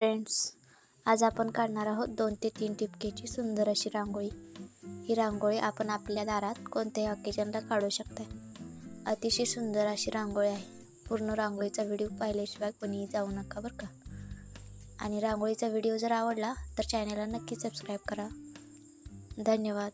Friends आज आपण काढणार आहोत दोन ते तीन टिपकेची सुंदर अशी रांगोळी. ही रांगोळी आपण आपल्या दारात कोणत्याही ऑकेजनला काढू शकता अतिशय सुंदर अशी रांगोळी आहे. पूर्ण रांगोळीचा व्हिडिओ पाहिल्याशिवाय कोणीही जाऊ नका बरं का. आणि रांगोळीचा व्हिडिओ जर आवडला तर चॅनलला नक्की सबस्क्राईब करा. धन्यवाद.